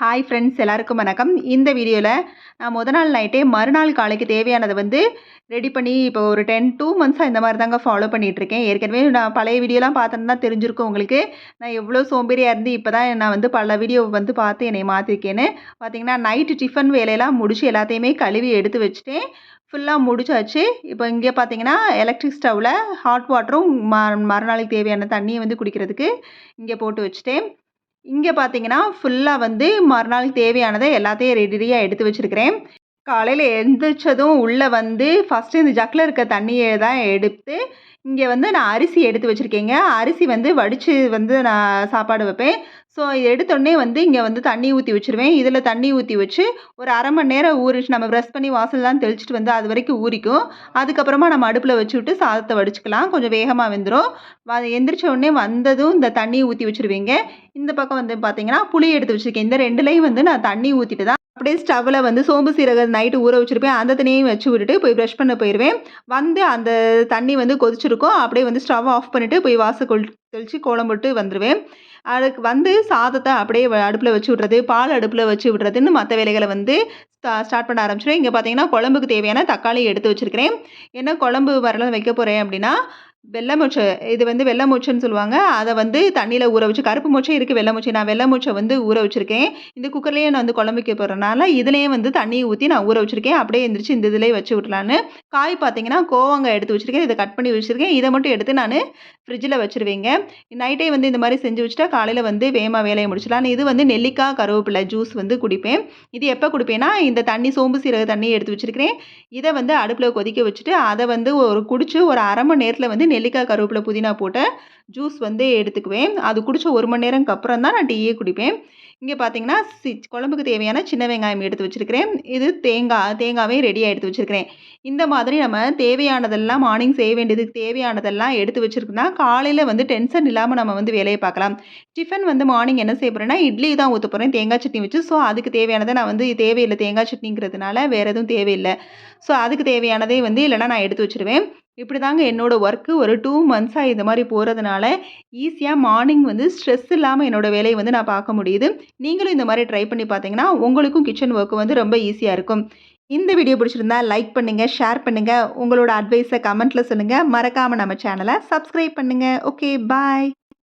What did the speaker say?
Hi friends எல்லாருக்கும் வணக்கம். இந்த வீடியோவில் நான் முத நாள் நைட்டே மறுநாள் காலைக்கு தேவையானதை வந்து ரெடி பண்ணி இப்போ ஒரு டென் டூ மந்த்ஸாக இந்த மாதிரி தாங்க ஃபாலோ பண்ணிகிட்ருக்கேன் ஏற்கனவே நான் பழைய வீடியோலாம் பார்த்தேன்னு தான் தெரிஞ்சிருக்கும் உங்களுக்கு. நான் எவ்வளோ சோம்பேறியாக இருந்து இப்போ தான் நான் வந்து பல வீடியோ வந்து பார்த்து என்னை மாற்றிருக்கேன்னு பார்த்தீங்கன்னா நைட்டு டிஃபன் வேலையெல்லாம் முடிச்சு எல்லாத்தையுமே கழுவி எடுத்து வச்சுட்டேன். ஃபுல்லாக முடிச்சாச்சு. இப்போ இங்கே பார்த்தீங்கன்னா எலக்ட்ரிக் ஸ்டவ்வில் ஹாட் வாட்டரும் ம மறுநாளைக்கு தேவையான தண்ணியை வந்து குடிக்கிறதுக்கு இங்கே போட்டு வச்சுட்டேன். இங்கே பார்த்தீங்கன்னா ஃபுல்லாக வந்து மறுநாள் தேவையானதை எல்லாத்தையும் ரெடியாக எடுத்து வச்சுருக்கிறேன். காலையில் எழுந்திரிச்சதும் உள்ளே வந்து ஃபஸ்ட்டு இந்த ஜக்கில் இருக்க தண்ணியை தான் எடுத்து இங்கே வந்து நான் அரிசி எடுத்து வச்சுருக்கேங்க. அரிசி வந்து வடித்து வந்து நான் சாப்பாடு வைப்பேன். ஸோ எடுத்தோடனே வந்து இங்கே வந்து தண்ணி ஊற்றி வச்சுருவேன். இதில் தண்ணி ஊற்றி வச்சு ஒரு அரை மணி நேரம் ஊறிச்சு நம்ம ப்ரெஸ் பண்ணி வாசல்லாம் தெளிச்சிட்டு வந்து அது வரைக்கும் ஊறிக்கும். அதுக்கப்புறமா நம்ம அடுப்பில் வச்சு விட்டு சாதத்தை வடிச்சுக்கலாம். கொஞ்சம் வேகமாக வெந்துடும் எந்திரிச்ச உடனே வந்ததும் இந்த தண்ணி ஊற்றி வச்சுருவீங்க. இந்த பக்கம் வந்து பார்த்தீங்கன்னா புளி எடுத்து வச்சுருக்கேன். இந்த ரெண்டுலேயும் வந்து நான் தண்ணி ஊற்றிட்டு தான் அப்படியே ஸ்டவ்வில் வந்து சோம்பு சீரகம் நைட்டு ஊற வச்சுருப்பேன். அந்த தண்ணியையும் வச்சு விட்டுட்டு போய் ப்ரஷ் பண்ண போயிடுவேன் வந்து அந்த தண்ணி வந்து கொதிச்சிருக்கும். அப்படியே வந்து ஸ்டவ் ஆஃப் பண்ணிவிட்டு போய் வாசல் கொள் தெளித்து கோலம் போட்டு வந்துடுவேன் அதுக்கு வந்து சாதத்தை அப்படியே அடுப்பில் வச்சு விட்றது பால் அடுப்பில் வச்சு விட்றதுன்னு மற்ற வேலைகளை வந்து ஸ்டார்ட் பண்ண ஆரம்பிச்சிடும் இங்கே பார்த்தீங்கன்னா குழம்புக்கு தேவையான தக்காளி எடுத்து வச்சுருக்கிறேன். என்ன குழம்பு வரலாம் வைக்க போகிறேன் அப்படின்னா வெள்ளை மொச்சை இது வந்து வெள்ளை மொச்சைன்னு சொல்லுவாங்க. அதை வந்து தண்ணியில் ஊற வச்சு கருப்பு மொச்சை இருக்குது வெள்ளை மொச்சை. நான் வெள்ளை மொச்சை வந்து ஊற வச்சுருக்கேன். இந்த குக்கர்லேயே நான் வந்து குழம்புக்கு போகிறனால இதுலேயே வந்து தண்ணியை ஊற்றி நான் ஊற வச்சுருக்கேன். அப்படியே எந்திரிச்சு இந்த இதிலே வச்சு விட்லான்னு. காய் பார்த்தீங்கன்னா கோவங்காய் எடுத்து வச்சுருக்கேன். இதை கட் பண்ணி வச்சுருக்கேன். இதை மட்டும் எடுத்து நான் ஃப்ரிட்ஜில் வச்சுருவேங்க. நைட்டே வந்து இந்த மாதிரி செஞ்சு வச்சுட்டா காலையில் வந்து வேகமாக வேலையை முடிச்சிடலாம். இது வந்து நெல்லிக்காய் கருவேப்பிலை ஜூஸ் வந்து குடிப்பேன். இது எப்போ குடிப்பேன்னா இந்த தண்ணி சோம்பு சீரக தண்ணி எடுத்து வச்சுருக்கிறேன். இதை வந்து அடுப்பில் கொதிக்க வச்சுட்டு அதை வந்து ஒரு குடிச்சு ஒரு அரை மணி நேரத்தில் வந்து நெல்லிக்காய் கருவேப்பிலை புதினா போட்ட ஜூஸ் வந்து எடுத்துக்குவேன். அது குடித்த ஒரு மணி நேரம்க்கு அப்புறம் தான் நான் டீயே குடிப்பேன். இங்கே பார்த்தீங்கன்னா சி குழம்புக்கு தேவையான சின்ன வெங்காயம் எடுத்து வச்சுருக்கிறேன். இது தேங்காய் தேங்காவையும் ரெடியாக எடுத்து வச்சுருக்கிறேன். இந்த மாதிரி நம்ம தேவையானதெல்லாம் மார்னிங் செய்ய வேண்டியதுக்கு தேவையானதெல்லாம் எடுத்து வச்சுருக்குன்னா காலையில் வந்து டென்ஷன் இல்லாமல் நம்ம வந்து வேலையை பார்க்கலாம். டிஃபன் வந்து மார்னிங் என்ன செய்ய போகிறேன்னா இட்லி தான் ஊற்ற போகிறேன் தேங்காய் சட்னி வச்சு. ஸோ அதுக்கு தேவையானதை நான் வந்து தேவையில்லை. தேங்காய் சட்னிங்கிறதுனால வேறு எதுவும் தேவையில்லை. ஸோ அதுக்கு தேவையானதே வந்து இல்லைனா நான் எடுத்து வச்சுருவேன். இப்படி தாங்க என்னோடய ஒர்க்கு ஒரு டூ மந்த்ஸாக இந்த மாதிரி போகிறதுனால ஈஸியாக மார்னிங் வந்து ஸ்ட்ரெஸ் இல்லாமல் என்னோடய வேலையை வந்து நான் பார்க்க முடியுது. நீங்களும் இந்த மாதிரி ட்ரை பண்ணி பார்த்தீங்கன்னா உங்களுக்கும் கிச்சன் ஒர்க்கு வந்து ரொம்ப ஈஸியாக இருக்கும். இந்த வீடியோ பிடிச்சிருந்தா லைக் பண்ணுங்கள் ஷேர் பண்ணுங்கள் உங்களோட அட்வைஸை கமெண்ட்டில் சொல்லுங்கள் மறக்காமல் நம்ம சேனலை சப்ஸ்கிரைப் பண்ணுங்கள் ஓகே பாய்